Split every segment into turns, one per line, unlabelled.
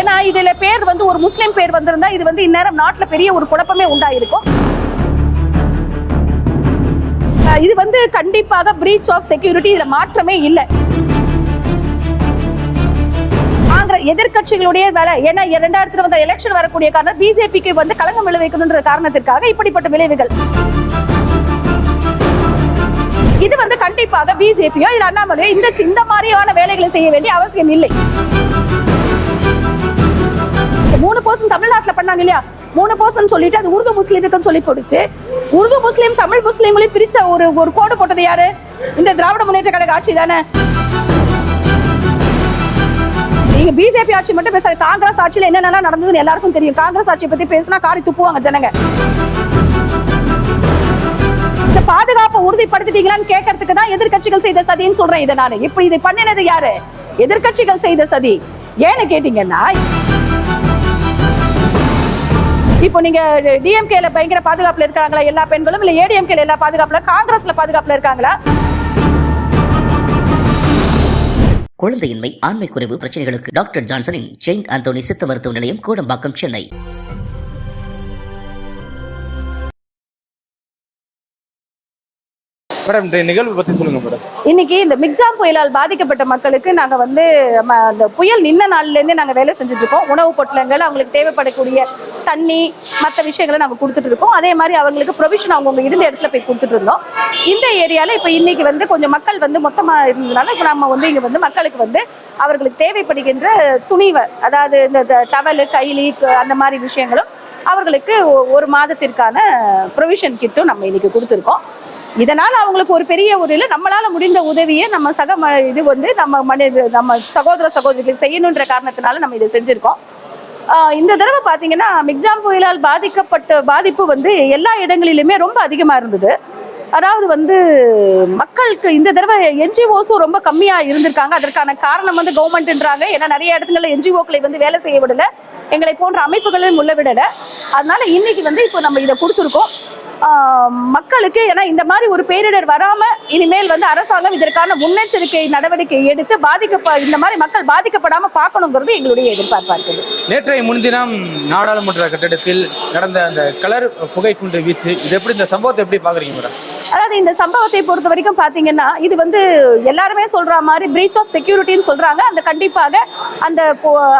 ஏன்னா இதுல பேர் வந்து ஒரு முஸ்லீம் பேர் வந்திருந்தா இது வந்து இந்நேரம் நாட்டுல பெரிய ஒரு குழப்பமே உண்டாயிருக்கும். இது வந்து கண்டிப்பாக பிரீச் ஆஃப் செக்யூரிட்டி இதுல மாற்றமே இல்லை. எதிர்கட்சிகளுடைய எதிர்க்கட்சிகளுடைய வேலை ஏன்னா இரண்டாயிரத்துல வந்த எலெக்ஷன் வரக்கூடிய காரணம் பிஜேபிக்கு வந்து களங்கம் விளைவிக்கணுன்ற காரணத்திற்காக இப்படிப்பட்ட விளைவுகள். இது வந்து கண்டிப்பாக பிஜேபியோ இல்ல அண்ணாமலையோ இந்த இந்த மாதிரியான வேலைகளை செய்ய வேண்டிய அவசியம் இல்லை. மூணு பர்சன் தமிழ்நாட்டில் பண்ணாங்க இல்லையா? மூணு பர்சன் சொல்லிட்டு அது உருது முஸ்லீமுக்குன்னு சொல்லி கொடுத்து உருது முஸ்லீம் தமிழ் முஸ்லீம்களையும் பிரிச்ச ஒரு ஒரு கோடு போட்டது யாரு? இந்த திராவிட முன்னேற்ற கழக ஆட்சி தானே? நீங்க பிஜேபி ஆட்சி மட்டும் பேச காங்கிரஸ் ஆட்சியில என்னென்னலாம் நடந்ததுன்னு எல்லாருக்கும் தெரியும். காங்கிரஸ் ஆட்சியை பத்தி பேசினா காரி துப்புவாங்க ஜனங்க. இந்த பாதுகாப்பை உறுதிப்படுத்திட்டீங்களான்னு கேட்கறதுக்கு தான் எதிர்க்கட்சிகள் செய்த சதின்னு சொல்றேன் இதை நான். இப்படி இதை பண்ணினது யாரு? எதிர்க்கட்சிகள் செய்த சதி. ஏன்னு கேட்டீங்கன்னா இப்போ நீங்க டிஎம்கேல பயங்கர பாதுகாப்புல இருக்காங்களா எல்லா பெண்களும்? இல்ல ஏடிஎம்கேல எல்லா பாதுகாப்புல காங்கிரஸ்ல பாதுகாப்புல இருக்காங்களா?
குழந்தையின்மை ஆண்மை குறைவு பிரச்சனைகளுக்கு டாக்டர் ஜான்சனின் செயின்ட் ஆந்தோனி சித்த மருத்துவ நிலையம் கோடம்பாக்கம் சென்னை.
மேடம் இந்த நிகழ்வு பத்தி சொல்லுங்க மேடம்
இன்னைக்கு இந்த மிக்ஜாம் புயலால் பாதிக்கப்பட்ட மக்களுக்கு நாங்க வந்து ம, அந்த புயல் நின்ன நாள்ல இருந்து நாங்க வேலை செஞ்சுட்டு இருக்கோம் உணவு பொட்டலங்கள் அவங்களுக்கு தேவைப்படக்கூடிய தண்ணி மற்ற விஷயங்களை நாங்க கொடுத்துட்டு இருக்கோம் அதே மாதிரி அவங்களுக்கு ப்ரொவிஷன் அவங்கவுங்க இருந்த இடத்துல போய் கொடுத்துட்டு இருந்தோம் இந்த ஏரியால இப்ப இன்னைக்கு வந்து கொஞ்சம் மக்கள் வந்து மொத்தமா இருந்ததுனால இப்ப நம்ம வந்து இங்க வந்து மக்களுக்கு வந்து அவர்களுக்கு தேவைப்படுகின்ற துணிவை அதாவது இந்த டவலு கைலி அந்த மாதிரி விஷயங்களும் அவர்களுக்கு ஒ- ஒரு மாதத்திற்கான ப்ரொவிஷன் கிட்டும் நம்ம இன்னைக்கு கொடுத்துருக்கோம். இதனால் அவங்களுக்கு ஒரு பெரிய உதவியில் நம்மளால் முடிந்த உதவியை நம்ம சக ம- இது வந்து நம்ம மனித நம்ம சகோதர சகோதரிகள் செய்யணுன்ற காரணத்தினால நம்ம இதை செஞ்சுருக்கோம். இந்த தடவை பார்த்தீங்கன்னா மிக்ஜாம் புயலால் பாதிக்கப்பட்ட பாதிப்பு வந்து எல்லா இடங்களிலுமே ரொம்ப அதிகமாக இருந்தது. அதாவது வந்து மக்களுக்கு இந்த தடவை என்ஜிஓஸும் ரொம்ப கம்மியாக இருந்திருக்காங்க. அதற்கான காரணம் வந்து கவர்மெண்ட்ன்றாங்க. ஏன்னா நிறைய இடத்துல என்ஜிஓக்களை வந்து வேலை செய்ய விடலை. எங்களை போன்ற அமைப்புகளையும் உள்ள விடலை. அதனால இன்னைக்கு வந்து இப்போ நம்ம இதை கொடுத்துருக்கோம். மக்களுக்கு ஏன்னா இந்த மாதிரி ஒரு பேரிடர் வராம இனிமேல் வந்து அரசாங்கம் இதற்கான முன்னெச்சரிக்கை நடவடிக்கை எடுத்து பாதிக்க இந்த மாதிரி மக்கள் பாதிக்கப்படாம பார்க்கணுங்கிறது எங்களுடைய எதிர்பார்ப்பா இருக்குது
நேற்றைய முன்தினம் நாடாளுமன்ற கட்டிடத்தில் நடந்த அந்த கலர் புகை குண்டு வீச்சு இது எப்படி இந்த சம்பவத்தை எப்படி பாக்குறீங்க மேடம்
அதாவது இந்த சம்பவத்தை பொறுத்த வரைக்கும் பாத்தீங்கன்னா இது வந்து எல்லாருமே சொல்ற மாதிரி பிரீச் ஆஃப் செக்யூரிட்டின்னு சொல்றாங்க. அந்த கண்டிப்பாக அந்த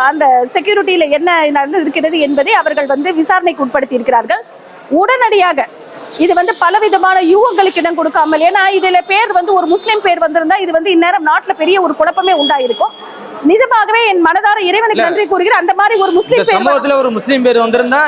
அந்த செக்யூரிட்டியில என்ன நடந்திருக்கிறது என்பதை அவர்கள் வந்து விசாரணைக்கு உட்படுத்தி இருக்கிறார்கள் உடனடியாக இது வந்து பலவிதமான யூகங்களுக்கு இடம் கொடுக்காமல் ஏன்னா இதுல பேர் வந்து ஒரு முஸ்லீம் பேர் வந்திருந்தா இது வந்து இந்நேரம் நாட்டுல பெரிய ஒரு குழப்பமே உண்டாயிருக்கும். நிஜமாகவே என் மனதார இறைவனுக்கு. நன்றி கூறுகிறேன். அந்த மாதிரி ஒரு முஸ்லீம் பேர்
சம்பவத்துல ஒரு முஸ்லீம் பேர் வந்திருந்தா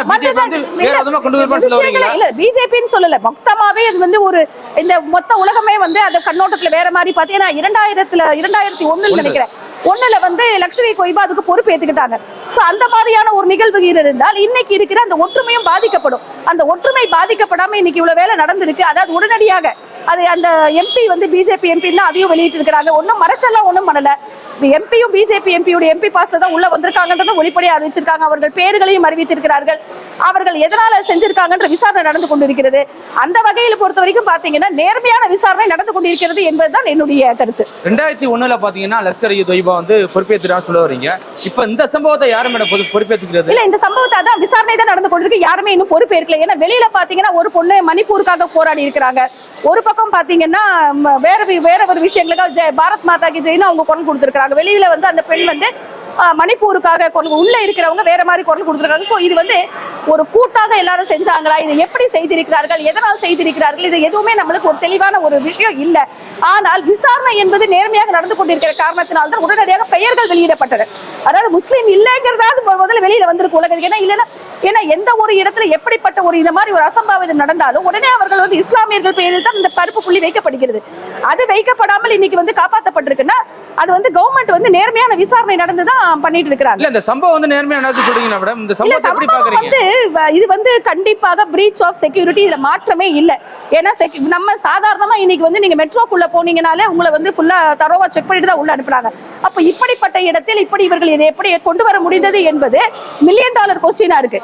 இல்ல பிஜேபின்னு சொல்லல. மொத்தமாவே இது வந்து ஒரு இந்த மொத்த உலகமே வந்து அந்த கண்ணோட்டத்துல வேற மாதிரி பாத்தீங்கன்னா இரண்டாயிரத்துல இரண்டாயிரத்தி ஒண்ணுல நினைக்கிறேன். ஒண்ணுல வந்து லக்ஷ்மி கொய்பா அதுக்கு பொறுப்பு ஏத்துக்கிட்டாங்க. சோ அந்த மாதிரியான ஒரு நிகழ்வு இருந்தால் இன்னைக்கு இருக்கிற அந்த ஒற்றுமையும் பாதிக்கப்படும். அந்த ஒற்றுமை பாதிக்கப்படாம இன்னைக்கு இவ்வளவு வேலை நடந்திருக்கு. அதாவது உடனடியாக அது அந்த எம்பி வந்து பிஜேபி எம்பி தான் அதையும் வெளியிட்டு இருக்கிறாங்க ஒன்னும் மறைச்செல்லாம் ஒண்ணும் பண்ணல. எம்பியும் பிஜேபி எம்பியோட எம்பி பாஸ்ல தான் உள்ள வந்திருக்காங்கன்றத வெளிப்படையா அறிவிச்சிருக்காங்க அவர்கள் பேர்களையும் அறிவித்திருக்கிறார்கள். அவர்கள் எதனால செஞ்சிருக்காங்கன்ற விசாரணை நடந்து கொண்டிருக்கிறது. அந்த வகையில் பொறுத்த வரைக்கும் பாத்தீங்கன்னா நேர்மையான விசாரணை நடந்து கொண்டிருக்கிறது என்பதுதான் என்னுடைய கருத்து.
ரெண்டாயிரத்தி ஒண்ணுல பாத்தீங்கன்னா லஷ்கர் தொய்பா வந்து பொறுப்பேற்றுறான்னு சொல்ல வரீங்க. இப்ப இந்த சம்பவத்தை யாரு மேடம் பொறுப்பேற்றுக்கிறது
இல்ல இந்த சம்பவத்தை அதான் விசாரணை தான் நடந்து கொண்டிருக்கு. யாருமே இன்னும் பொறுப்பு ஏற்கல ஏன்னா வெளியில பாத்தீங்கன்னா ஒரு பொண்ணு மணிப்பூருக்காக போராடி இருக்கிறாங்க. ஒரு பக்கம் பாத்தீங்கன்னா பார்த்தீங்கன்னா வேற வேற ஒரு விஷயங்களுக்காக ஜெய பாரத் மாதா கி ஜெயின்னு அவங்க குரல் கொடுத்துருக்குறாங்க. வெளியில வந்து அந்த பெண் வந்து மணிப்பூருக்காக குரல் உள்ள இருக்கிறவங்க வேற மாதிரி குரல் கொடுத்துருக்காங்க. ஸோ இது வந்து ஒரு கூட்டாக எல்லாரும் செஞ்சாங்களா? இது எப்படி செய்திருக்கிறார்கள்? எதனால் செய்திருக்கிறார்கள்? இது எதுவுமே நம்மளுக்கு ஒரு தெளிவான ஒரு விஷயம் இல்லை. ஆனால் விசாரணை என்பது நேர்மையாக நடந்து கொண்டிருக்கிற காரணத்தினால் தான் உடனடியாக பெயர்கள் வெளியிடப்பட்டது. அதாவது முஸ்லீம் இல்லைங்கிறதாவது முதல்ல வெளியில வந்திருக்கு உலகத்துக்கு. ஏன்னா இல்லைன்னா ஏன்னா எந்த ஒரு இடத்துல எப்படிப்பட்ட ஒரு இந்த மாதிரி ஒரு அசம்பாவிதம் நடந்தாலும் உடனே அவர்கள் வந்து இஸ்லாமியர்கள் பெயரில் தான் இந்த பருப்பு புள்ளி வைக்கப்படுகிறது. அது வைக்கப்படாமல் இன்னைக்கு வந்து காப்பாற்றப்பட்டிருக்குன்னா அது வந்து கவர்மெண்ட் வந்து நேர்மையான விசாரணை நடந்து தான் பண்ணிட்டு இருக்கிறாங்க.
இல்ல இந்த சம்பவம் வந்து நேர்மையா நடந்து சொல்றீங்களா மேடம் இந்த சம்பவத்தை எப்படி பாக்குறீங்க?
வந்து இது வந்து கண்டிப்பாக பிரீச் ஆஃப் செக்யூரிட்டி இதுல மாற்றமே இல்ல. ஏன்னா நம்ம சாதாரணமா இன்னைக்கு வந்து நீங்க மெட்ரோக்குள்ள போனீங்கனாலே உங்களை வந்து ஃபுல்லா தரோவா செக் பண்ணிட்டு தான் உள்ள அனுப்புறாங்க. அப்ப இப்படிப்பட்ட இடத்தில் இப்படி இவர்கள் இதை எப்படி கொண்டு வர முடிந்தது என்பது மில்லியன் டாலர் கொஸ்டினா இருக்கு.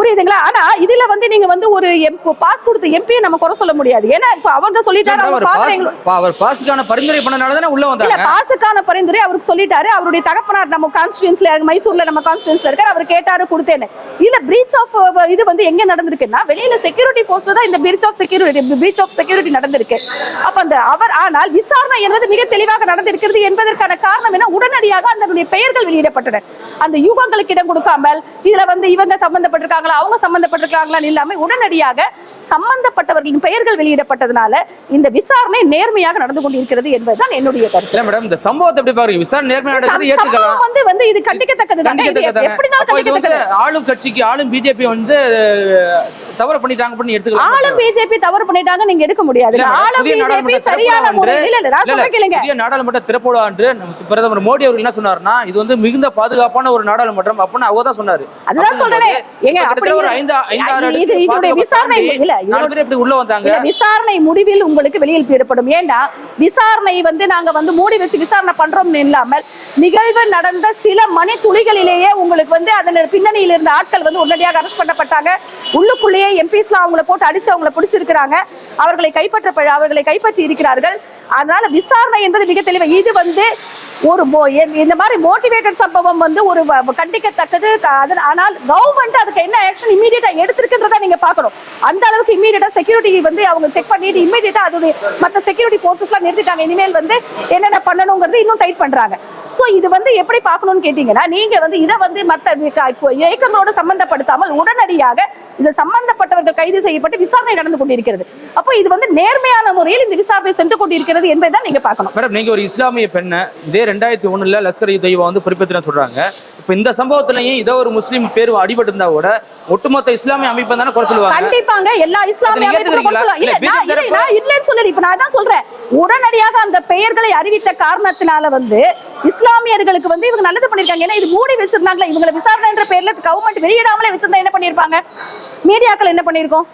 புரியுதுங்களா? ஆனா இதுல வந்து நீங்க வந்து ஒரு பாஸ் கொடுத்த எம்பியை நம்ம குறை சொல்ல முடியாது. ஏன்னா இப்ப அவங்க சொல்லிட்டாரு
அவர் பாஸுக்கான பரிந்துரை பண்ணனால தானே உள்ள
இல்ல
வந்தாங்க
பாசுக்கான பரிந்துரை அவருக்கு சொல்லிட்டாரு. அவருடைய தகப்பனார் நம்ம கான்ஸ்டியூன்ஸ்ல மைசூர்ல நம்ம கான்ஸ்டியூன்ஸ்ல இருக்காரு. அவர் கேட்டாரு கொடுத்தேன்னு. இல்ல பிரீச் ஆஃப் இது வந்து எங்க நடந்திருக்குன்னா வெளியில செக்யூரிட்டி போஸ்ட் தான் இந்த breach of security breach of security நடந்திருக்கு. அப்ப அந்த அவர் ஆனால் விசாரணை என்பது மிக தெளிவாக நடந்திருக்கிறது என்பதற்கான காரணம் என்ன? உடனடியாக அதனுடைய பெயர்கள் வெளியிடப்பட்டன. அந்த யூகங்களுக்கு இடம் கொடுக்காமல் இதுல வந்து இவங்க சம்பந்தப்பட்டிருக்காங்களா அவங்க சம்பந்தப்பட்டிருக்காங்களா இல்லாம உடனடியாக சம்பந்தப்பட்டவர்களின் பெயர்கள் வெளியிடப்பட்டதுனால இந்த விசாரணை நேர்மையாக நடந்து கொண்டிருக்கிறது என்பதுதான் என்னுடைய கருத்து.
மேடம் இந்த சம்பவத்தை எப்படி பாருங்க? விசாரணை நேர்மையா நடக்குது
சம்-
ஏத்துக்கலாம்
வந்து வந்து இது கண்டிக்கத்தக்கது.
ஆளும் கட்சிக்கு ஆளும் பிஜேபி வந்து தவறு பண்ணிட்டாங்க பண்ணி எடுத்துக்கலாம்
ஆளும் பிஜேபி தவறு பண்ணிட்டாங்க நீங்க எடுக்க முடியாது. ஆளும் பிஜேபி சரியான முறையில் இல்ல
நாடாளுமன்ற திறப்போடு பிரதமர் மோடி அவர்கள் என்ன சொன்னாருன்னா இது வந்து மிகுந்த பாதுகாப்பான ஒரு நாடாளுமன்றம் அப்படின்னு அவர் தான் சொன்னாரு.
அதுதான் சொல்றேன். ஏங்க விசாரணை முடிவில் உங்களுக்கு வெளியில் பீடப்படும். ஏன்னா விசாரணை வந்து நாங்க வந்து மூடி வச்சு விசாரணை பண்றோம் இல்லாமல் நிகழ்வு நடந்த சில மணி துளிகளிலேயே உங்களுக்கு வந்து அதன் பின்னணியில் இருந்த ஆட்கள் வந்து உடனடியாக அரெஸ்ட் பண்ணப்பட்டாங்க. உள்ளுக்குள்ளேயே எம்பிஸ்லாம் அவங்கள போட்டு அடிச்சு அவங்கள பிடிச்சிருக்கிறாங்க. அவர்களை கைப்பற்ற அவர்களை கைப்பற்றி இருக்கிறார்கள். அதனால விசாரணை என்பது மிக தெளிவா இது வந்து ஒரு மோ- இந்த மாதிரி மோட்டிவேட்டட் சம்பவம் வந்து ஒரு வ- கண்டிக்கத்தக்கது. ஆனால் கவர்மெண்ட் அதுக்கு என்ன ஆக்ஷன் இமீடியட்டா எடுத்திருக்குன்றத நீங்க பார்க்கணும். அந்த அளவுக்கு இமீடியட்டா செக்யூரிட்டி வந்து அவங்க செக் பண்ணிட்டு இமீடியட்டா அது மற்ற செக்யூரிட்டி போர்சஸ்லாம் நிறுத்திட்டாங்க. இனிமேல் வந்து என்னென்ன பண்ணணுங்கிறது இன்னும் டைட் பண்றாங்க. சோ இது வந்து எப்படி பார்க்கணும்னு கேட்டீங்கன்னா நீங்க வந்து இதை வந்து மற்ற இப்போ இயக்கங்களோட சம்பந்தப்படுத்தாமல் உடனடியாக இது சம்பந்தப்பட்டவர்கள் கைது செய்யப்பட்டு விசாரணை நடந்து கொண்டிருக்கிறது. அப்போ இது வந்து நேர்மையான முறையில் இந்த விசாரணை சென்று கொண்டிருக்கிறது என்பதை நீங்க பார்க்கணும்.
மேடம் நீங்க ஒரு இஸ்லாமிய பெண்ணை இதே ரெண்டாயிரத்தி ஒண்ணுல லஷ்கர் தொய்பா வந்து குறிப்பிட்டு சொல்றாங்க. இப்ப இந்த சம்பவத்திலையும் இதோ ஒரு முஸ்லீம் பேர் அடிபட்டு இருந்தா கூட ஒட்டுமொத்த இஸ்லாமிய அமைப்பை தானே குறை சொல்லுவாங்க?
கண்டிப்பாங்க எல்லா இஸ்லாமிய இல்லைன்னு சொல்லல. இப்ப நான் தான் சொல்றேன். உடனடியாக அந்த பெயர்களை அறிவித்த காரணத்தினால வந்து இஸ்லாமியர்களுக்கு வந்து இவங்க நல்லது பண்ணிருக்காங்க ஏன்னா இது மூடி வச்சிருந்தாங்களா. இவங்களை விசாரணைன்ற பேர்ல கவர்மெண்ட் வெளியிடாமலே வச்சிருந்தா என்ன பண்ணிருப்பாங்க மீடியாக்கள் என்ன பண்ணிருக்கோம்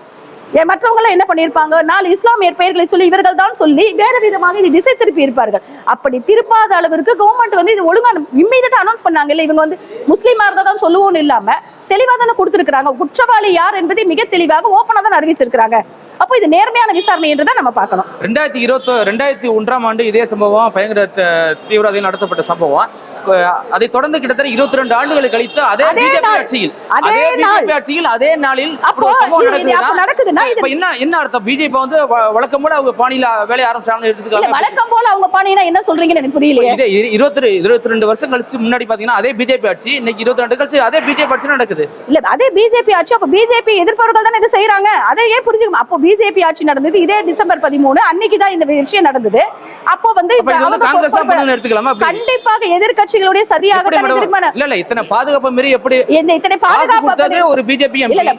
ஏன் மற்றவங்க என்ன பண்ணிருப்பாங்க நாலு இஸ்லாமியர் பெயர்களை சொல்லி இவர்கள் தான் சொல்லி வேறு விதமாக இது திசை திருப்பி இருப்பார்கள். அப்படி திருப்பாத அளவிற்கு கவர்மெண்ட் வந்து இது ஒழுங்கா இம்மீடியட்டா அனௌன்ஸ் பண்ணாங்க. இல்ல இவங்க வந்து முஸ்லீமா இருந்தா தான் சொல்லுவோம்னு இல்லாம தெளிவா தானே கொடுத்துருக்காங்க குற்றவாளி யார் என்பதை மிக தெளிவாக ஓப்பனா தான் அறிவிச்சிருக்காங்க அப்போ இது நேர்மையான விசாரணை என்று தான் நம்ம பார்க்கணும்.
ரெண்டாயிரத்தி இருபத்தி ரெண்டாயிரத்தி ஒன்றாம் ஆண்டு இதே சம்பவம் பயங்கர தீவிரவாதிகள் நடத்தப்பட்ட சம்பவம். அதை தொடர்ந்து கிட்டத்தட்ட இருபத்தி ரெண்டு ஆண்டுகளை கழித்து அதே பிஜேபி. ஆட்சியில்
அதே.
பிஜேபி ஆட்சியில் அதே நாளில் நடக்குதுன்னா என்ன என்ன அர்த்தம்? பிஜேபி வந்து வழக்கம் போல அவங்க பாணியில வேலைய ஆரம்பிச்சாங்கன்னு
இல்ல
எடுத்துக்கலாம்
வழக்கம் போல அவங்க பாணினா என்ன சொல்றீங்கன்னு எனக்கு புரியலையே.
இதே இரு- இருபத்தி இருபத்தி ரெண்டு வருஷம் கழிச்சு முன்னாடி பாத்தீங்கன்னா அதே பிஜேபி ஆட்சி இன்னைக்கு இருபத்தி ரெண்டு கழிச்சு அதே பிஜேபி ஆட்சி நடக்குது.
இல்ல அதே பிஜேபி ஆட்சி அப்ப பிஜேபி எதிர்ப்பவர்கள் தானே இதை செய்யறாங்க அதை ஏன் புரிஞ்சுக்கணும். அப்போ பிஜேபி ஆட்சி நடந்தது இதே டிசம்பர் பதிமூணு அன்னைக்கு தான் இந்த விஷயம் நடந்தது. அப்போ வந்து
காங்கிரஸ் எடுத்துக்கலாமா?
கண்டிப்பாக எதிர்க்கட்சிகளுடைய சரியாக.
இல்ல இல்ல இத்தனை பாதுகாப்பு மீறி எப்படி
இத்தனை பாதுகாப்பு
ஒரு பிஜேபி எம்பி
இல்ல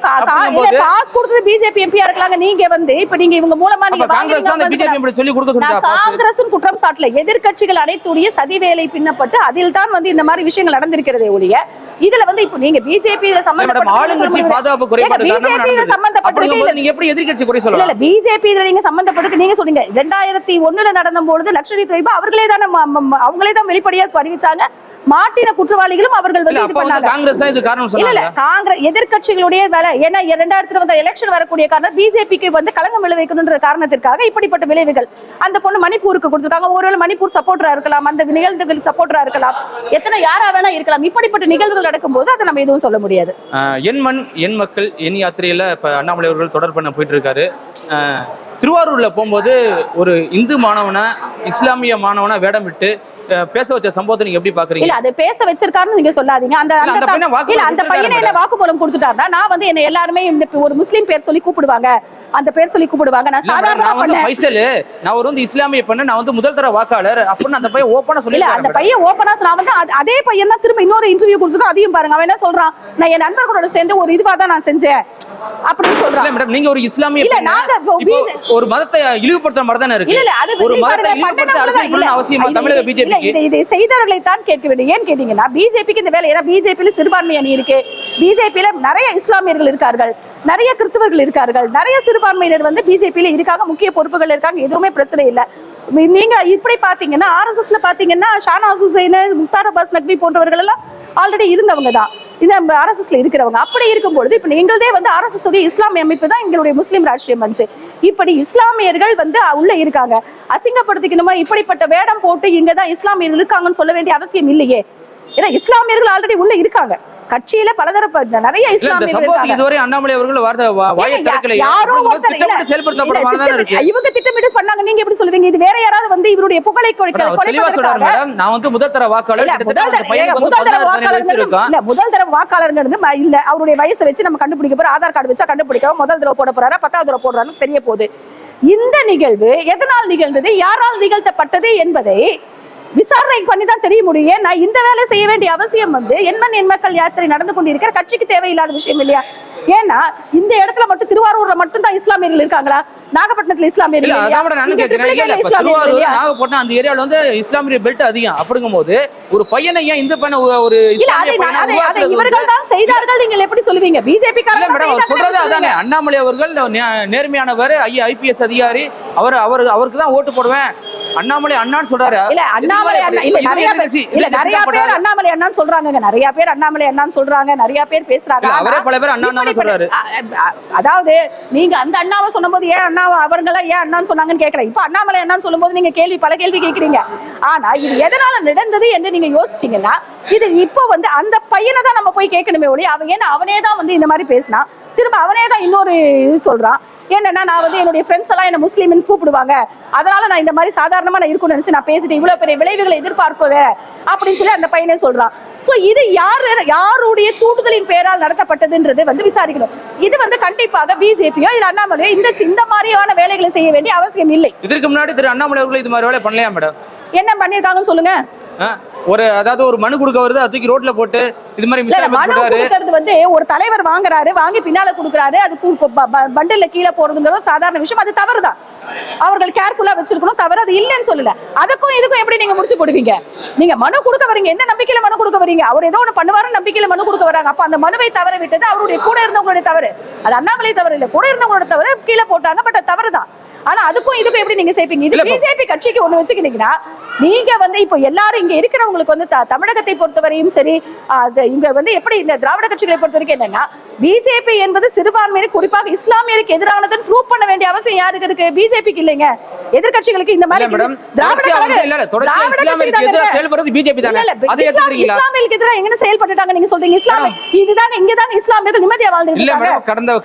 காசு கொடுத்தது பிஜேபி எம்பியா இருக்கலாங்க நீங்க வந்து இப்ப நீங்க இவங்க மூலமா நீங்க
காங்கிரஸ் தான் பிஜேபி இப்படி சொல்லி கொடுக்க சொல்லிட்டா
காங்கிரசும் குற்றம் சாட்டல. எதிர்க்கட்சிகள் அனைத்துடைய சதி வேலை பின்னப்பட்டு அதில் தான் வந்து இந்த மாதிரி விஷயங்கள் நடந்திருக்கிறதே ஒழிய இதுல வந்து இப்போ நீங்க பிஜேபி இதுல
மேடம் ஆளுங்கட்சி பாதுகாப்பு குறைபாடு
பிஜேபி இதுல
நீங்க எப்படி எதிர்க்கட்சி குறை சொல்லலாம்?
இல்ல பிஜேபி இதுல நீங்க சம்பந்தப்பட்டிருக்கு நீங்க சொல்றீங்க ரெண்டாயிரத்தி ஒண்ணுல நடந்த பொழுது லட்சணி தொய்பா அவர்களே தானே அவங்களே தான் வெளிப்படையா அறிவிச்சாங்க மாட்டின குற்றவாளிகளும் அவர்கள் வந்து
காங்கிரஸ்
எதிர்க்கட்சிகளுடைய வேலை ஏன்னா இரண்டாயிரத்துல வந்த எலெக்ஷன் வரக்கூடிய காரணம் பிஜேபிக்கு வந்து களங்கம் விளைவிக்கணுன்ற காரணத்திற்காக இப்படிப்பட்ட விளைவுகள். அந்த பொண்ணு மணிப்பூருக்கு கொடுத்துருக்காங்க. ஒருவேளை மணிப்பூர் சப்போர்ட்டரா இருக்கலாம் அந்த நிகழ்வுகள் சப்போர்ட்டரா இருக்கலாம் எத்தனை யாரா வேணா இருக்கலாம். இப்படிப்பட்ட நிகழ்வுகள் நடக்கும்போது அதை நம்ம எதுவும் சொல்ல முடியாது.
என் மண் என் மக்கள் என் யாத்திரையில இப்ப அண்ணாமலை அவர்கள் தொடர் பண்ண போயிட்டு இருக்காரு திருவாரூர்ல போகும்போது ஒரு இந்து மாணவனை இஸ்லாமிய மாணவனை வேடமிட்டு பேச வச்ச சம்பவத்தை நீங்க எப்படி பாக்குறீங்க?
இல்ல அது பேச வச்சிருக்காருன்னு நீங்க சொல்லாதீங்க. அந்த
இல்ல, அந்த பையனை
என்ன வாக்குமூலம் கொடுத்துட்டாருன்னா நான் வந்து என்ன எல்லாருமே இந்த ஒரு முஸ்லீம் பேர் சொல்லி கூப்பிடுவாங்க. அந்த பேர் சொல்லி கூப்பிடுவாங்க. நான் சாதாரணமா பண்ணேன்.
ஃபைசல். நான் ஒரு வந்து இஸ்லாமிய பண்ண நான் வந்து முதல் தர வாக்காளர். அப்படின்னு அந்த பையன் ஓப்பனா சொல்லி
இல்ல அந்த பையன் ஓப்பனா நான் வந்து அது- பையன் தான் திரும்ப இன்னொரு இன்டர்வியூ கொடுத்துருக்கோம் அதையும் பாருங்க. அவன் என்ன சொல்றான்? நான் என் நண்பர்களோட சேர்ந்து ஒரு இதுவா தான் நான் செஞ்சேன். அப்படின்னு
இல்ல
சொல்றான்
மேடம் நீங்க ஒரு இஸ்லாமிய
இல்ல,
பெண்ணு.
நாங்க
ஒரு மதத்தை இழிவுபடுத்துற மாதிரி தானே இருக்கு?
இல்ல இல்ல அது
ஒரு மதத்தை இழிவுபடுத்த அரசியல் பண்ணணும் அவசியமா தமிழக
இது- இல்ல, இது இதை செய்தவர்களை தான் கேட்க வேண்டும் ஏன் கேட்டீங்கன்னா பிஜேபிக்கு இந்த வேலை ஏன்னா பிஜேபியில சிறுபான்மை அணி இருக்கு. பிஜேபியில நிறைய இஸ்லாமியர்கள் இருக்கார்கள். நிறைய கிறிஸ்தவர்கள் இருக்கார்கள். நிறைய சிறுபான்மையினர் வந்து பிஜேபியில இருக்காங்க. முக்கிய பொறுப்புகள் இருக்காங்க. எதுவுமே பிரச்சனை இல்லை. நீங்க இப்படி பாத்தீங்கன்னா ஆர்எஸ்எஸ்ல பாத்தீங்கன்னா ஷானா ஹுசைன் முக்தார் அப்பாஸ் நக்வி போன்றவர்கள் எல்லாம் ஆல்ரெடி இருந்தவங்க தான். இந்த ஆர்எஸ்எஸ்ல இருக்கிறவங்க. அப்படி இருக்கும்பொழுது இப்ப எங்களதே வந்து ஆர்எஸ்எஸ் உடைய இஸ்லாமிய அமைப்பு தான் எங்களுடைய முஸ்லீம் ராஷ்டிரிய மஞ்சு. இப்படி இஸ்லாமியர்கள் வந்து உள்ள இருக்காங்க. அசிங்கப்படுத்திக்கணுமா? இப்படிப்பட்ட வேடம் போட்டு இங்க தான் இஸ்லாமியர்கள் இருக்காங்கன்னு சொல்ல வேண்டிய அவசியம் இல்லையே. ஏன்னா இஸ்லாமியர்கள் ஆல்ரெடி உள்ள இருக்காங்க. கட்சியில பலதரப்ப நிறைய இஸ்லாமியர்கள்
இதுவரை அண்ணாமலை அவர்கள் வாயை
யாரோ
திட்டமிட்டு
இவங்க திட்டமிட்டு பண்ணாங்க. நீங்க எப்படி சொல்லுவீங்க? இது வேற யாராவது வந்து இவருடைய புகழை
மேடம், மேடம். நான் வந்து முதல் தர வாக்காளர்
முதல் தர- தர
இருக்கும்
இல்ல அவருடைய வயசை வச்சு நம்ம கண்டுபிடிக்க போறோம். ஆதார் கார்டு வச்சா கண்டுபிடிக்கிறோம் முதல் தடவை போட போறாரா பத்தாவது தடவை போடுறாருன்னு தெரிய போகுது. இந்த நிகழ்வு எதனால் நிகழ்ந்தது? யாரால் நிகழ்த்தப்பட்டது என்பதை விசாரணை பண்ணி தான் தெரிய முடியும். ஏன்னா இந்த வேலை செய்ய வேண்டிய அவசியம் வந்து எண்மண் எண் மக்கள் யாத்திரை நடந்து கொண்டிருக்கிற கட்சிக்கு தேவையில்லாத விஷயம் இல்லையா? ஏன்னா இந்த இடத்துல மட்டும் திருவாரூர்ல மட்டும் தான் இஸ்லாமியர்கள் இருக்காங்களா? நாகப்பட்டினத்துல இஸ்லாமியர்கள்?
நாகப்பட்டினம் அந்த ஏரியால வந்து இஸ்லாமிய பெல்ட் அதிகம். அப்படிங்கும் போது ஒரு பையனை ஏன் இந்த பையனை ஒரு-
இவர்கள் தான் செய்தார்கள். நீங்கள் எப்படி சொல்லுவீங்க? பிஜேபி
சொல்றது அதானே. அண்ணாமலை அவர்கள் நேர்மையானவர் ஐயா ஐபிஎஸ் அதிகாரி அவர் அவர் அவருக்கு தான் ஓட்டு போடுவேன். அண்ணாமலை அண்ணான்னு சொல்றாரு?
இல்ல அண்ணாமலை அண்ணா இல்ல
இது
நிறைய பேர் இல்ல நிறைய. அண்ணாமலை அண்ணான்னு சொல்றாங்க நிறைய பேர் அண்ணாமலை அண்ணான்னு சொல்றாங்க நிறைய பேர் பேசுறாங்க.
அவரே பல பேர் அண்ணா சொல்றாரு.
அதாவது நீங்க அந்த அண்ணாவை சொன்னபோது ஏன் அண்ணா அவர்கள் ஏன் அண்ணான்னு சொன்னாங்கன்னு கேக்குறேன் இப்ப அண்ணாமலை அண்ணான்னு சொல்லும்போது நீங்க கேள்வி பல கேள்வி கேக்குறீங்க. ஆனா இது எதனால நடந்தது என்று நீங்க யோசிச்சீங்கன்னா இது இப்போ வந்து அந்த பையனை தான் நம்ம போய் கேட்கணுமே ஒளி அவன் ஏன்னா அவனே தான் வந்து இந்த மாதிரி பேசினான் திரும்ப அவனே தான் இன்னொரு இது சொல்றான் என்னன்னா நான் வந்து என்னுடைய ஃப்ரெண்ட்ஸ் எல்லாம் என்ன முஸ்லீம்னு கூப்பிடுவாங்க. அதனால நான் இந்த மாதிரி சாதாரணமா நான் இருக்கும்னு நினைச்சு நான் பேசிட்டு இவ்வளவு பெரிய விளைவுகளை எதிர்பார்க்கல அப்படின்னு சொல்லி அந்த பையனே சொல்றான் சோ இது யார் யாருடைய தூண்டுதலின் பெயரால் நடத்தப்பட்டதுன்றது வந்து விசாரிக்கணும். இது வந்து கண்டிப்பாக பிஜேபியோ இல்ல அண்ணாமலையோ இந்த இந்த மாதிரியான வேலைகளை செய்ய வேண்டிய அவசியம் இல்லை.
இதற்கு முன்னாடி திரு அண்ணாமலை அவர்கள் இது மாதிரி வேலை பண்ணலையா மேடம்?
என்ன பண்ணிருக்காங்கன்னு சொல்லுங்க?
ஒரு அதாவது ஒரு மனு கொடுக்க வருது தூக்கி ரோட்ல போட்டு இது மாதிரி
மனு வந்து ஒரு தலைவர் வாங்குறாரு வாங்கி பின்னால கொடுக்குறாரு அது பண்டில்ல கீழே போறதுங்கிறது சாதாரண விஷயம் அது தவறுதான். அவர்கள் கேர்ஃபுல்லா வச்சிருக்கணும் தவறு அது இல்லைன்னு சொல்லல. அதுக்கும் இதுக்கும் எப்படி நீங்க முடிச்சு போடுவீங்க? நீங்க மனு கொடுக்க வரீங்க எந்த நம்பிக்கையில மனு கொடுக்க வரீங்க அவர் ஏதோ ஒண்ணு பண்ணுவாரு நம்பிக்கையில மனு கொடுக்க வராங்க அப்ப அந்த மனுவை தவற விட்டது அவருடைய கூட இருந்தவங்களுடைய தவறு. அது அண்ணாமலை தவறு இல்ல கூட இருந்தவங்களோட தவறு கீழே போட்டாங்க பட் அது தவறுதான். ஆனா அதுக்கும் இதுக்கும் எப்படி நீங்க சேர்ப்பீங்க இது பிஜேபி கட்சிக்கு ஒண்ணு வச்சுக்கிட்டீங்கன்னா நீங்க வந்து இப்போ எல்லாரும் இங்க இருக்கிறவங்களுக்கு வந்து தமிழகத்தை பொறுத்தவரையும் சரி இங்க வந்து எப்படி இந்த திராவிட கட்சிகளை பொறுத்த வரைக்கும் என்னன்னா பிஜேபி என்பது சிறுபான்மையினர் குறிப்பாக இஸ்லாமியருக்கு எதிரானதுன்னு ப்ரூவ் பண்ண வேண்டிய அவசியம் யாருக்கு இருக்கு? பிஜேபிக்கு இல்லைங்க. எதிர்க்கட்சிகளுக்கு இந்த மாதிரி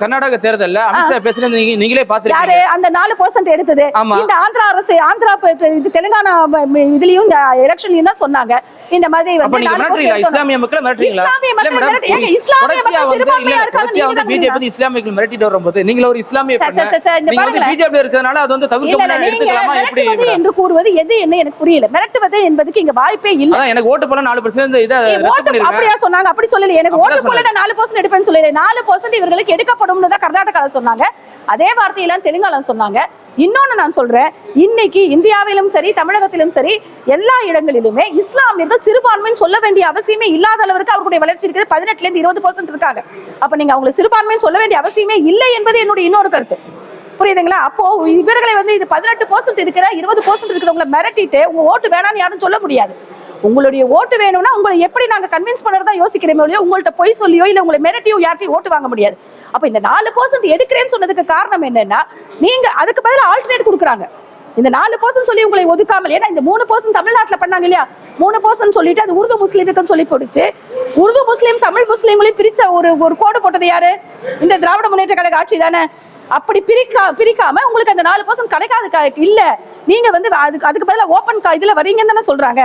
கர்நாடக நீங்க நீங்களே பாத்துருக்கீங்க
அந்த நாலு பர்சன்ட் எடுத்தது. இந்த ஆந்திரா அரசு ஆந்திரா இது தெலுங்கானா இதுலயும் இந்த எலெக்ஷன்லயும் தான் சொன்னாங்க. இந்த மாதிரி
இஸ்லாமிய மக்கள் இல்ல மேடம் தொடர்ச்சியா
மக்கள்
வந்து இல்ல
சிறுபான்மையா
இல்ல
இருக்காங்க,
தொடர்ச்சியா வந்து
நீங்க
பிஜேபி
தான்
வந்து இஸ்லாமியர்கள் மிரட்டிட்டு வரும்போது நீங்க ஒரு இஸ்லாமிய நீங்க வந்து. பிஜேபி இருக்கிறதுனால அது வந்து தவிர்க்க முடியாது எடுத்துக்கலாமா? எப்படி?
என்று கூறுவது எது என்ன எனக்கு புரியல. மிரட்டுவது என்பதுக்கு இங்க வாய்ப்பே இல்ல.
எனக்கு ஓட்டு போல நாலு பர்சன்ட் இதை
அப்படியா சொன்னாங்க? அப்படி சொல்லல. எனக்கு ஓட்டு போல நாலு பர்சன்ட் எடுப்பேன்னு சொல்லல. நாலு பர்சன்ட் இவர்களுக்கு எடுக்கப்படும்னு தான் சொன்னாங்க. அதே வார்த்தையெல்லாம் தெலுங்கால சொன்னாங்க. இன்னொன்று நான் சொல்றேன் இன்னைக்கு இந்தியாவிலும் சரி தமிழகத்திலும் சரி எல்லா இடங்களிலுமே இஸ்லாமியர்கள் சிறுபான்மைன்னு சொல்ல வேண்டிய அவசியமே இல்லாத அளவுக்கு அவர்களுடைய வளர்ச்சி இருக்குது பதினெட்டுல இருந்து இருபது பர்சன்ட் இருக்காங்க. அப்ப நீங்க அவங்களை சிறுபான்மைன்னு சொல்ல வேண்டிய அவசியமே இல்லை என்பது என்னுடைய இன்னொரு கருத்து. புரியுதுங்களா? அப்போ இவர்களை வந்து இது பதினெட்டு பர்சன்ட் இருக்கிற இருபது பர்சன்ட் இருக்கிறவங்களை மிரட்டிட்டு உங்க ஓட்டு வேணாம்னு யாரும் சொல்ல முடியாது. உங்களுடைய ஓட்டு வேணும்னா உங்களை எப்படி நாங்க கன்வின்ஸ் பண்ணுறதா யோசிக்கிறோமே ஒழிய உங்கள்ட்ட பொய் சொல்லியோ இல்லை உங்களை மிரட்டியோ யார்ட்டையும் ஓட்டு வாங்க முடியாது. அப்ப இந்த நாலு பர்சன்ட் எடுக்கிறேன்னு சொன்னதுக்கு காரணம் என்னன்னா நீங்க அதுக்கு பதிலா ஆல்டர்னேட் கொடுக்குறாங்க. இந்த நாலு பர்சன்ட் சொல்லி உங்களை ஒதுக்காமல் ஏன்னா இந்த மூணு பர்சன்ட் தமிழ்நாட்டுல பண்ணாங்க இல்லையா? மூணு பர்சன்ட் சொல்லிட்டு அது உருது முஸ்லீமுக்குன்னு சொல்லி போட்டுச்சு. உருது முஸ்லீம் தமிழ் முஸ்லீம்களையும் பிரிச்ச ஒரு ஒரு கோடு போட்டது யாரு? இந்த திராவிட முன்னேற்ற கழக ஆட்சி தானே. அப்படி பிரிக்கா பிரிக்காம உங்களுக்கு அந்த நாலு பர்சன்ட் கிடைக்காது இல்ல. நீங்க வந்து அதுக்கு அதுக்கு பதிலா ஓப்பன் இதுல வரீங்கன்னு தானே சொல்றாங்க.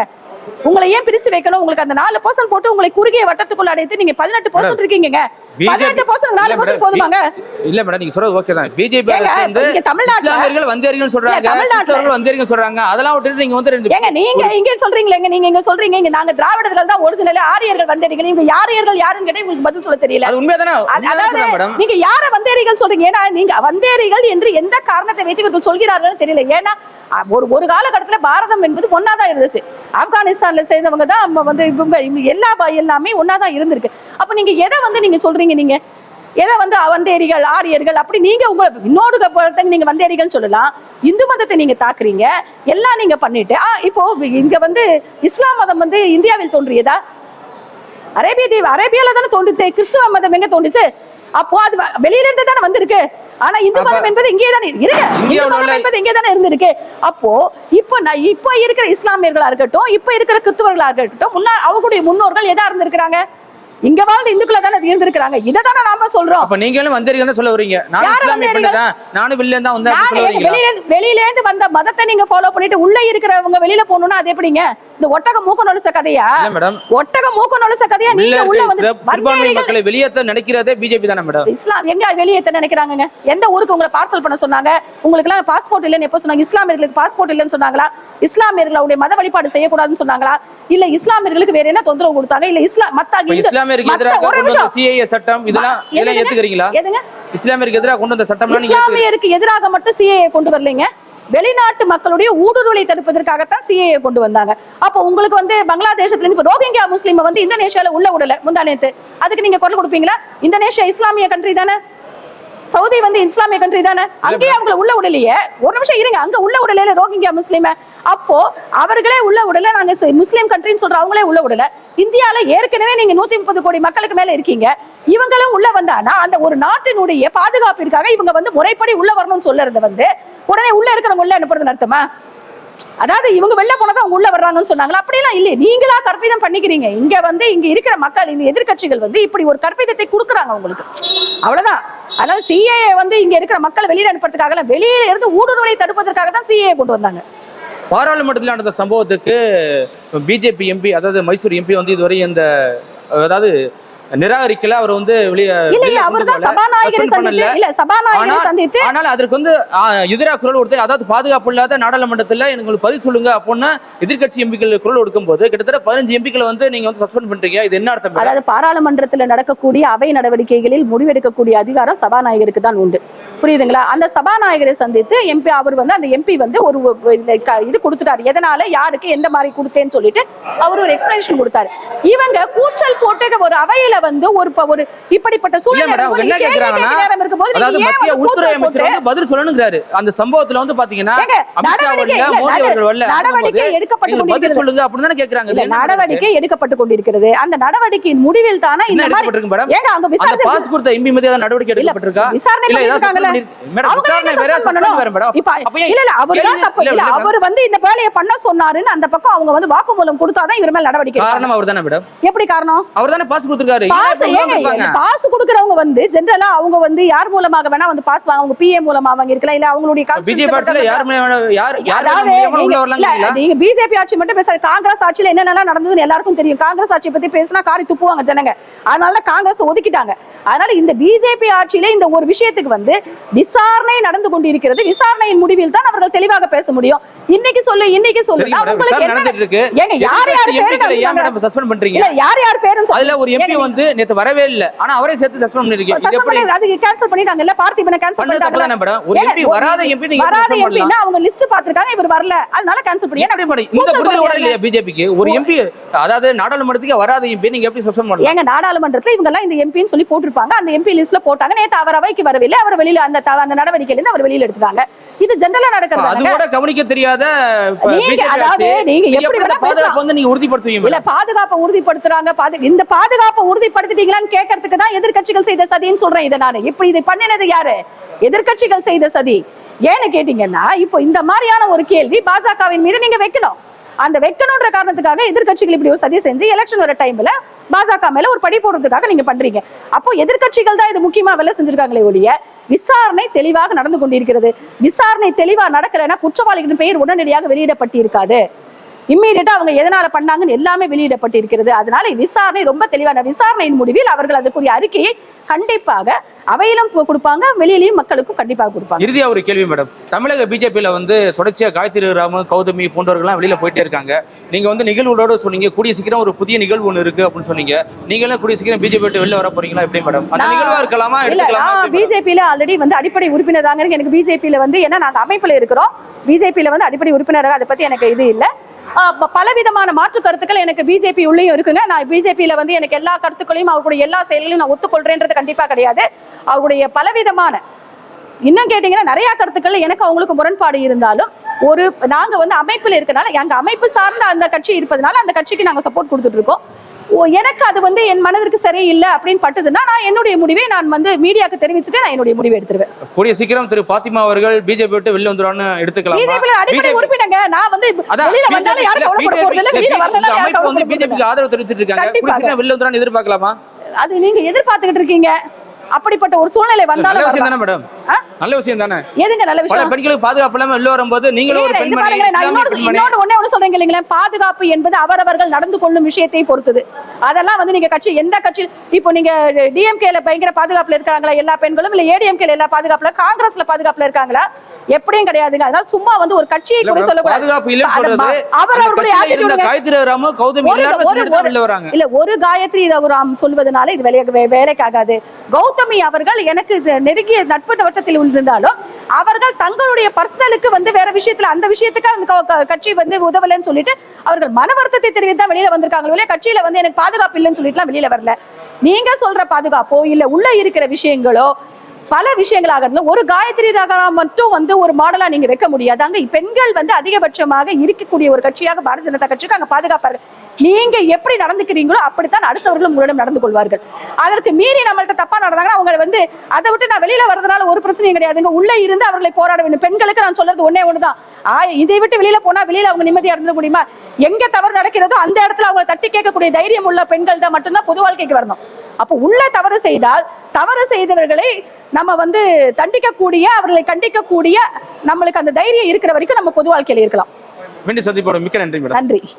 உங்களை ஏன் பிரிச்சு வைக்கணும்? உங்களுக்கு அந்த நாலு பர்சன்ட் போட்டு உங்களை குறுகிய வட்டத்துக்குள்ள அடைத்து நீங்க பதினெட்டு பர்சன்ட் இருக்கீங்க பதினெட்டு பர்சன்ட் நாலு பர்சன்ட் போதுமாங்க.
இல்ல மேடம் நீங்க சொல்றது ஓகே தான். பிஜேபி
ஏங்க,
அரசு வந்து
இங்க தமிழ்நாட்டுல-
இஸ்லாமியர்கள் வந்தேரிகள் சொல்றாங்க.
தமிழ்நாட்டுல-
வந்தேரிகள் சொல்றாங்க. அதெல்லாம் விட்டுட்டு நீங்க வந்து ரெண்டு
ஏங்க நீங்க இங்க சொல்றீங்களேங்க நீங்க இங்க சொல்றீங்க இங்க நாங்க திராவிடர்கள் தான் ஒரிஜினல் ஆரியர்கள் வந்தேரிகள் நீங்க யாரியர்கள் யாருன்னு கேட்டா உங்களுக்கு பதில் சொல்ல தெரியல.
அது உண்மையா தானே
அதாவது
மேடம்
நீங்க யார வந்தேரிகள் சொல்றீங்க? ஏன்னா நீங்க வந்தேரிகள் என்று எந்த காரணத்தை வைத்து இவர்கள் சொல்கிறார்கள் தெரியல. ஏன்னா ஒரு ஒரு காலகட்டத்துல பாரதம் என்பது ஒன்னாதான் இருந்துச்சு. ஆப்கானிஸ்தான்ல சேர்ந்தவங்க தான் நம்ம வந்து இவங்க எல்லா எல்லாமே ஒன்னாதான் இருந்திருக்கு. அப்ப நீங்க எதை வந்து நீங்க சொல்றீங்க நீங்க? எதை வந்து வந்தேரிகள் ஆரியர்கள் அப்படி நீங்க உங்க இன்னொரு நீங்க வந்தேரிகள் சொல்லலாம். இந்து மதத்தை நீங்க தாக்குறீங்க. எல்லாம் நீங்க பண்ணிட்டு ஆ இப்போ இங்க வந்து இஸ்லாம் மதம் வந்து இந்தியாவில் தோன்றியதா? அரேபிய தீவு அரேபியால தானே தோன்றுச்சு. கிறிஸ்துவ மதம் எங்க தோன்றுச்சு? அப்போ அது வெளியில இருந்து தானே வந்திருக்கு. ஆனா இந்து மதம் என்பது இங்கே தானே இருங்க இந்து மதம் என்பது இங்கே தானே இருந்திருக்கு. அப்போ இப்போ நான் இப்போ இருக்கிற இஸ்லாமியர்களா இருக்கட்டும் இப்போ இருக்கிற கிறிஸ்துவர்களா இருக்கட்டும் முன்னா அவங்களுடைய முன்னோர்கள் எதா இருந்திருக்கிறாங்க? இங்க வாழ்ந்த இந்துக்களா தானே இருந்திருக்கிறாங்க இதை தானே நாம சொல்றோம்.
அப்ப நீங்களும் வந்தீங்க சொல்ல வரீங்க? நானும் நானும் வெளில இருந்தா வந்தேன்
வெளியில வெளியில இருந்து வந்த மதத்தை நீங்க ஃபாலோ பண்ணிட்டு உள்ள இருக்கிறவங்க வெளியில போகணும்னா அது எப்படிங்க? இந்த ஒட்டக மூக்க நுழைச்ச கதையா?
இல்ல மேடம்
ஒட்டக மூக்க நுழைச்ச கதையா? நீங்க உள்ள வந்து
சிறுபான்மை மக்களை வெளியேற்ற நினைக்கிறதே பிஜேபி தானே மேடம்
இஸ்லாம் எங்க வெளியேற்ற நினைக்கிறாங்கங்க? எந்த ஊருக்கு உங்களை பார்சல் பண்ண சொன்னாங்க? உங்களுக்கு எல்லாம் பாஸ்போர்ட் இல்லைன்னு எப்ப சொன்னாங்க? இஸ்லாமியர்களுக்கு பாஸ்போர்ட் இல்லைன்னு சொன்னாங்களா? இஸ்லாமியர்களுடைய மத வழிபாடு செய்யக்கூடாதுன்னு சொன்னாங்களா? இல்ல இஸ்லாமியர்களுக்கு வேற என்ன தொந்தரவு கொடுத்தாங்க? இல்ல இஸ்லாம் மத்த மத்த-
எதிராக கொண்டு வந்த. சிஏஏ சட்டம் இதெல்லாம் இதெல்லாம்? ஏத்துக்கிறீங்களா? இஸ்லாமியருக்கு எதிராக கொண்டு வந்த ஏத்துக்கிறீங்களா?
இஸ்லாமியருக்கு எதிராக மட்டும் சிஏஏ கொண்டு வரலைங்க. வெளிநாட்டு மக்களுடைய ஊடுருவலை தடுப்பதற்காகத்தான் சிஏஏ கொண்டு வந்தாங்க. அப்போ உங்களுக்கு வந்து பங்களாதேசத்துல இருந்து இப்ப ரோஹிங்கியா முஸ்லீமை வந்து இந்தோனேஷியால உள்ள விடல முந்தா நேத்து அதுக்கு நீங்க குரல் கொடுப்பீங்களா? இந்தோனேஷியா இஸ்லாமிய கண்ட்ரி தானே? சவுதி வந்து இஸ்லாமிய கண்ட்ரி தானே? அங்கேயே அவங்கள உள்ள விடலையே ஒரு நிமிஷம் இருங்க அங்க உள்ள விடலையில ரோஹிங்கியா முஸ்லீம. அப்போ அவர்களே உள்ள விடல நாங்க முஸ்லீம் கண்ட்ரின்னு சொல்ற அவங்களே உள்ள விடல இந்தியால ஏற்கனவே நீங்க நூத்தி முப்பது கோடி மக்களுக்கு மேல இருக்கீங்க. இவங்களும் உள்ள வந்தானா அந்த ஒரு நாட்டினுடைய பாதுகாப்பிற்காக இவங்க வந்து முறைப்படி உள்ள வரணும்னு சொல்றது வந்து உடனே உள்ள இருக்கிறவங்க உள்ள அனுப்புறதுன்னு அர்த்தமா அதாவது இவங்க வெளில போனதான் அவங்க உள்ள வர்றாங்கன்னு சொன்னாங்களா? அப்படிலாம் இல்லையே. நீங்களா கற்பிதம் பண்ணிக்கிறீங்க. இங்க வந்து இங்க இருக்கிற மக்கள் இந்த எதிர்க்கட்சிகள் வந்து இப்படி ஒரு கற்பிதத்தை கொடுக்குறாங்க உங்களுக்கு அவ்வளவுதான். அதாவது சிஏஏ வந்து இங்க இருக்கிற மக்களை வெளியில அனுப்புறதுக்காக வெளியில இருந்து ஊடுருவலை தடுப்பதற்காக தான் சிஏஏ கொண்டு வந்தாங்க.
பாராளுமன்றத்தில் நடந்த சம்பவத்துக்கு பிஜேபி எம்பி அதாவது மைசூர் எம்பி வந்து இதுவரை இந்த அதாவது நிராகரிக்கல அவர் வந்து வெளியே ஆனால் அதற்கு வந்து எதிராக குரல் கொடுத்து அதாவது பாதுகாப்பு இல்லாத நாடாளுமன்றத்துல எங்களுக்கு பதில் சொல்லுங்க அப்படின்னு எதிர்க்கட்சி எம்பிக்கள் குரல் கொடுக்கும் போது கிட்டத்தட்ட பதினஞ்சு எம்பிக்களை வந்து நீங்க வந்து சஸ்பெண்ட் பண்றீங்க இது என்ன அர்த்தம்?
அதாவது பாராளுமன்றத்துல நடக்கக்கூடிய அவை நடவடிக்கைகளில் முடிவெடுக்கக்கூடிய அதிகாரம் சபாநாயகருக்கு தான் உண்டு. புரியுதுங்களா? அந்த சபாநாயகரை சந்தித்து எம்பி அவர் வந்து அந்த எம்பி வந்து ஒரு இது கொடுத்துட்டாரு. எதனால? யாருக்கு எந்த மாதிரி கொடுத்தேன்னு சொல்லிட்டு அவர் ஒரு எக்ஸ்பிளனேஷன் கொடுத்தாரு. இவங்க கூச்சல் போட்டு ஒரு அவையில வந்து ஒரு ஒரு இப்படிப்பட்ட சூழ்நிலை
என்ன கேக்குறாங்கன்னா அதாவது மத்திய உள்துறை அமைச்சர் வந்து பதில் சொல்லணுங்கிறாரு. அந்த சம்பவத்துல வந்து பாத்தீங்கன்னா அமித்ஷா
நடவடிக்கை
வரல
இல்ல,
மோடி அவர்கள் வரல.
நடவடிக்கை
அப்படிங்கும்போது
எடுக்கப்பட்டு
பதில். சொல்லுங்க அப்படின்னு தானே கேக்குறாங்க?
நடவடிக்கை எடுக்கப்பட்டு கொண்டிருக்கிறது. அந்த நடவடிக்கையின் முடிவில் தானே இந்த மாதிரி
மேடம்?
ஏங்க அங்க விசாரிச்சு
பாஸ் கொடுத்த எம்பி மீது ஏதாவது நடவடிக்கை
இல்ல,
எடுக்கப்பட்டிருக்கா?
விசாரணை
இல்ல மேடம் விசாரணை வேற
பண்ணணும்?
வேற மேடம்.
அவரு தான் தப்பு.
இல்ல,
அவர் வந்து இந்த வேலையை பண்ண சொன்னாருன்னு அந்த பக்கம் அவங்க வந்து வாக்குமூலம் கொடுத்தாதான் இவர் மேல நடவடிக்கை.
காரணம் அவர் தானே மேடம்?
எப்படி காரணம்?
அவர் தானே பாஸ் கொடுத்திருக்காரு.
பாஸ் ஏங்க பாஸ் கொடுக்கறவங்க வந்து ஜெனரலா அவங்க வந்து யார் மூலமாக வேணா வந்து பாஸ் வாங்க அவங்க பிஏ மூலமா வாங்கி இருக்கலாம் இல்ல அவங்களுடைய
பிஜேபி ஆட்சியில யார் யார் யார்
நீங்க- பிஜேபி ஆட்சி மட்டும் பேச காங்கிரஸ் ஆட்சியில என்னென்னலாம் நடந்ததுன்னு எல்லாருக்கும் தெரியும். காங்கிரஸ் ஆட்சி பத்தி பேசினா காரி துப்புவாங்க ஜனங்க. அதனால காங்கிரஸ் ஒதுக்கிட்டாங்க. அதனால இந்த பிஜேபி ஆட்சியில இந்த ஒரு விஷயத்துக்கு வந்து விசாரணை நடந்து கொண்டிருக்கிறது. விசாரணையின் முடிவில் தான் அவர்கள் தெளிவாக பேச முடியும். இன்னைக்கு சொல்லு இன்னைக்கு
மேடம்
உங்களுக்கு என்ன
நடந்துட்டு இருக்கு.
ஏங்க யார் யார் பேரு
சஸ்பெண்ட் பண்றீங்க?
இல்ல யார் யார் பேரும்
அதுல ஒரு எம்பி
ஏங்க,
வந்து நேத்து வரவே இல்ல. ஆனா அவரே சேர்த்து சஸ்பெண்ட் பண்ணிருக்கீங்க. இது எப்படி?
அது கேன்சல் பண்ணிட்டாங்கல்ல பார்த்திபனை கேன்சல் பண்ணிட்டாங்கல்ல
மேடம்? ஒரு எம்பி வராத எம்பி நீங்க
வராத எம்பின்னா அவங்க லிஸ்ட் பாத்துருக்காங்க இவர் வரல. அதனால கேன்சல் பண்ணி
எப்படி மேடம்? இந்த புரிதல் கூட. இல்லையா பிஜேபிக்கு ஒரு எம்பி அதாவது நாடாளுமன்றத்துக்கு வராத எம்பி நீங்க எப்படி சஸ்பெண்ட் பண்ணலாம்?
ஏங்க நாடாளுமன்றத்துல இவங்க எல்லாம் இந்த எம்பின்னு சொல்லி போட்டிருப்பாங்க. அந்த எம்பி லிஸ்ட்ல போட்டாங்க. நேத்து அவர் அவைக்கு வரவில்லை. அவர் வெளியில அந்த அந்த நடவடிக்கையில இருந்து அவர் வெளியில எடுத்துட்டாங்க. இது ஜெனரலா
அது
நடக்கிறது
கூட கவனிக்க தெரியாத
அதாவது நீங்க எப்படி
பாதுகாப்பு வந்து நீங்க உறுதிப்படுத்துவீங்க
இல்ல? பாதுகாப்பை உறுதிப்படுத்துறாங்க. இந்த பாதுகாப்பை உறுதிப்படுத்திட்டீங்களான்னு கேட்கறதுக்கு தான் எதிர்க்கட்சிகள் செய்த சதின்னு சொல்றேன் இதை நான். இப்ப இது பண்ணினது யாரு? எதிர்கட்சிகள் செய்த சதி. ஏன்னு கேட்டீங்கன்னா இப்போ இந்த மாதிரியான ஒரு கேள்வி பாஜகவின் மீது நீங்க வைக்கணும். அந்த வைக்கணும்ன்ற காரணத்துக்காக எதிர்கட்சிகள் இப்படி ஒரு சதி செஞ்சு எலெக்ஷன் வர டைம்ல பாஜக மேல ஒரு படி போடுறதுக்காக நீங்க பண்றீங்க. அப்போ எதிர்க்கட்சிகள் தான் இது முக்கியமா வேலை செஞ்சிருக்காங்களே ஒழிய விசாரணை தெளிவாக நடந்து கொண்டிருக்கிறது. விசாரணை தெளிவா நடக்கலைன்னா குற்றவாளிகளின் பெயர் உடனடியாக வெளியிடப்பட்டிருக்காது. இம்மீடியட்டா அவங்க எதனால பண்ணாங்கன்னு எல்லாமே வெளியிடப்பட்டிருக்கிறது. அதனால விசாரணை ரொம்ப தெளிவான விசாரணையின் முடிவில் அவர்கள் அதுக்குரிய அறிக்கையை கண்டிப்பாக அவையிலும் கொடுப்பாங்க வெளியிலையும் மக்களுக்கும் கண்டிப்பாக கொடுப்பாங்க.
இறுதியா ஒரு கேள்வி மேடம். தமிழக பிஜேபியில வந்து தொடர்ச்சியா காயத்ரி ராம கௌதமி போன்றவர்கள்லாம் வெளியில போயிட்டே இருக்காங்க. நீங்க வந்து நிகழ்வோட சொன்னீங்க கூடிய சீக்கிரம் ஒரு புதிய நிகழ்வு ஒன்று இருக்கு அப்படின்னு சொன்னீங்க. நீங்களும் கூடிய சீக்கிரம் பிஜேபி விட்டு வெளில வர போறீங்களா எப்படி மேடம்? அந்த நிகழ்வா இருக்கலாமா எடுத்துக்கலாமா?
பிஜேபியில ஆல்ரெடி வந்து அடிப்படை உறுப்பினர் தாங்க எனக்கு பிஜேபியில வந்து ஏன்னா நாங்க அமைப்புல இருக்கிறோம். பிஜேபியில வந்து அடிப்படை உறுப்பினராக அதை பத்தி எனக்கு இது இல்ல. பலவிதமான மாற்று கருத்துக்கள் எனக்கு பிஜேபி உள்ளேயும் இருக்குங்க. நான் பிஜேபியில வந்து எனக்கு எல்லா கருத்துக்களையும் அவருடைய எல்லா செயல்களையும் நான் ஒத்துக்கொள்றேன்றது கண்டிப்பா கிடையாது. அவருடைய பலவிதமான இன்னும் கேட்டீங்கன்னா நிறைய கருத்துக்கள் எனக்கு அவங்களுக்கு முரண்பாடு இருந்தாலும் ஒரு நாங்க வந்து அமைப்புல இருக்கனால எங்க அமைப்பு சார்ந்த அந்த கட்சி இருப்பதனால அந்த கட்சிக்கு நாங்க சப்போர்ட் கொடுத்துட்டு இருக்கோம். எனக்கு அது வந்து என் மனதிற்கு சரியில்லை அப்படின்னு பட்டுதுன்னா நான் என்னுடைய முடிவை நான் வந்து மீடியாக்கு தெரிவிச்சுட்டு நான் என்னுடைய முடிவை எடுத்துருவேன்.
கூடிய சீக்கிரம் திரு பாத்திமா அவர்கள் பிஜேபி விட்டு வெளில வந்துருவான்னு எடுத்துக்கலாம்.
பிஜேபி அடிப்படை உறுப்பினங்க. நான் வந்து வெளியில வந்தாலும் யாரும் கவலைப்பட போறது இல்ல வெளியில வரலாம் யாரும்
அமைப்பு வந்து
கவலைப்பட போறது இல்ல.
பிஜேபிக்கு ஆதரவு தெரிவிச்சிட்டு இருக்காங்க. கூடிய
கண்டிப்பாக.
சீக்கிரம் வெளில வந்துருவான்னு எதிர்பார்க்கலாமா
அது நீங்க எதிர்பார்த்துக்கிட்டு இருக்கீங்க. அப்படிப்பட்ட ஒரு சூழ்நிலை
நல்ல
வந்தாலும்
விஷயம்
வரலாம்.
தானே மேடம்? நல்ல விஷயம் தானே?
எதுங்க நல்ல விஷயம்?
பெண்களுக்கு பாதுகாப்பு இல்லாம வெளில வரும்போது நீங்களும் ஒரு பெண்மணி
இன்னொரு ஒண்ணே ஒண்ணு சொல்றீங்க இல்லைங்களா பாதுகாப்பு என்பது அவரவர்கள் நடந்து கொள்ளும் விஷயத்தை பொறுத்தது. அதெல்லாம் வந்து நீங்க கட்சி எந்த கட்சி இப்போ நீங்க டிஎம்கேல பயங்கர பாதுகாப்புல இருக்காங்களா எல்லா பெண்களும்? இல்ல ஏடிஎம்கேல எல்லா பாதுகாப்புல காங்கிரஸ்ல பாதுகாப்புல இருக்காங்களா? எப்படியும் கிடையாதுங்க. அதனால சும்மா வந்து ஒரு கட்சியை கூட சொல்லக்கூடாது. அவர் அவருடைய
சொல்லிட்டு
இல்ல ஒரு காயத்ரி ரகுராம் சொல்வதனால இது வேலை வேலைக்காகாது. கௌதமி அவர்கள் எனக்கு நெருங்கிய நட்பு வட்டத்தில் இருந்தாலும் அவர்கள் தங்களுடைய பர்சனலுக்கு வந்து வேற விஷயத்துல அந்த விஷயத்துக்கு அந்த கட்சி வந்து உதவலைன்னு சொல்லிட்டு அவர்கள் மன வருத்தத்தை தெரிவித்து தான் வெளியில வந்திருக்காங்க வெளியே கட்சியில வந்து எனக்கு பாதுகாப்பு இல்லைன்னு சொல்லிட்டுலாம் வெளியில வரல. நீங்க சொல்ற பாதுகாப்போ இல்ல உள்ள இருக்கிற விஷயங்களோ பல விஷயங்களாக இருந்தாலும் ஒரு காயத்ரி ரகராம் மட்டும் வந்து ஒரு மாடலா நீங்க வைக்க முடியாது. அங்க பெண்கள் வந்து அதிகபட்சமாக இருக்கக்கூடிய ஒரு கட்சியாக பாரதிய ஜனதா கட்சிக்கு அங்க பாதுகாப்பாரு. நீங்க எப்படி நடந்துக்கிறீங்களோ அப்படித்தான் அடுத்தவர்களும் உங்களிடம் நடந்து கொள்வார்கள். அதற்கு மீறி நம்மள்ட்ட தப்பா நடந்தாங்கன்னா அவங்க வந்து அதை விட்டு நான் வெளியில வரதுனால ஒரு பிரச்சனையும் கிடையாதுங்க. உள்ள இருந்து அவர்களை போராட வேண்டும். பெண்களுக்கு நான் சொல்றது ஒண்ணே ஒண்ணுதான். ஆ, இதை விட்டு வெளியில போனா வெளியில அவங்க நிம்மதியா இருந்துட முடியுமா? எங்க தவறு நடக்கிறதோ அந்த இடத்துல அவங்க தட்டி கேட்கக்கூடிய தைரியம் உள்ள பெண்கள் தான் மட்டும்தான் பொது வாழ்க்கைக்கு வரணும். அப்போ உள்ள தவறு செய்தால் தவறு செய்தவர்களை நம்ம வந்து தண்டிக்கக்கூடிய அவர்களை கண்டிக்கக்கூடிய நம்மளுக்கு அந்த தைரியம் இருக்கிற வரைக்கும் நம்ம பொது வாழ்க்கையில இருக்கலாம்.
மீண்டும் சந்திப்போம். மிக்க நன்றி
நன்றி.